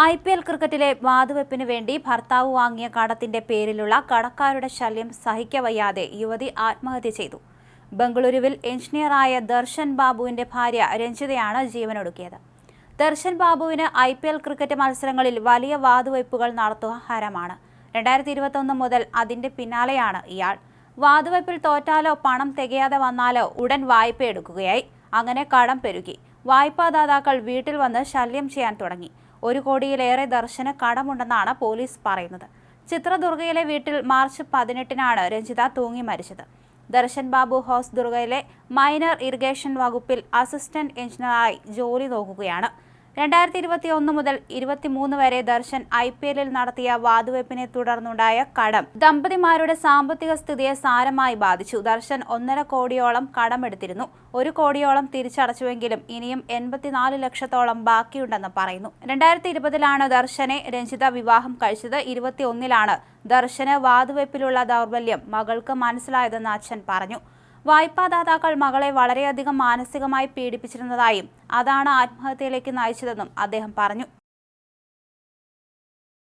I P L ക്രിക്കറ്റിലെ വാതുവെപ്പിന് വേണ്ടി ഭർത്താവ് വാങ്ങിയ കടത്തിന്റെ പേരിലുള്ള കടക്കാരുടെ ശല്യം സഹിക്കവയ്യാതെ യുവതി ആത്മഹത്യ ചെയ്തു. ബംഗളൂരുവിൽ എഞ്ചിനീയറായ ദർശൻ ബാബുവിന്റെ ഭാര്യ രഞ്ജിതയാണ് ജീവനൊടുക്കിയത്. ദർശൻ ബാബുവിന് ഐ പി എൽ ക്രിക്കറ്റ് മത്സരങ്ങളിൽ വലിയ വാതുവയ്പ്പുകൾ നടത്തുക ഹരമാണ്. രണ്ടായിരത്തി ഇരുപത്തൊന്ന് മുതൽ അതിന്റെ പിന്നാലെയാണ് ഇയാൾ. വാതുവയ്പിൽ തോറ്റാലോ പണം തികയാതെ വന്നാലോ ഉടൻ വായ്പ എടുക്കുകയായി അങ്ങനെ കടം പെരുകി. വായ്പാദാതാക്കൾ വീട്ടിൽ വന്ന് ശല്യം ചെയ്യാൻ തുടങ്ങി. ഒരു കോടിയിലേറെ ദർശന കടമുണ്ടെന്നാണ് പോലീസ് പറയുന്നത്. ചിത്രദുർഗയിലെ വീട്ടിൽ മാർച്ച് പതിനെട്ടിനാണ് രഞ്ജിത തൂങ്ങി മരിച്ചത്. ദർശൻ ബാബു ഹോസ് ദുർഗയിലെ മൈനർ ഇറിഗേഷൻ വകുപ്പിൽ അസിസ്റ്റന്റ് എഞ്ചിനീയറായി ജോലി നോക്കുകയാണ്. രണ്ടായിരത്തി ഇരുപത്തി ഒന്ന് മുതൽ ഇരുപത്തിമൂന്ന് വരെ ദർശൻ ഐ പി എല്ലിൽ നടത്തിയ വാതുവെപ്പിനെ തുടർന്നുണ്ടായ കടം ദമ്പതിമാരുടെ സാമ്പത്തിക സ്ഥിതിയെ സാരമായി ബാധിച്ചു. ദർശൻ ഒന്നര കോടിയോളം കടമെടുത്തിരുന്നു. ഒരു കോടിയോളം തിരിച്ചടച്ചുവെങ്കിലും ഇനിയും എൺപത്തിനാല് ലക്ഷത്തോളം ബാക്കിയുണ്ടെന്ന് പറയുന്നു. രണ്ടായിരത്തി ഇരുപതിലാണ് ദർശനെ രഞ്ജിത വിവാഹം കഴിച്ചത്. ഇരുപത്തിയൊന്നിലാണ് ദർശന് വാതുവെപ്പിലുള്ള ദൗർബല്യം മകൾക്ക് മനസ്സിലായതെന്ന് അച്ഛൻ പറഞ്ഞു. വായ്പാദാതാക്കൾ മകളെ വളരെയധികം മാനസികമായി പീഡിപ്പിച്ചിരുന്നതായും അതാണ് ആത്മഹത്യയിലേക്ക് നയിച്ചതെന്നും അദ്ദേഹം പറഞ്ഞു.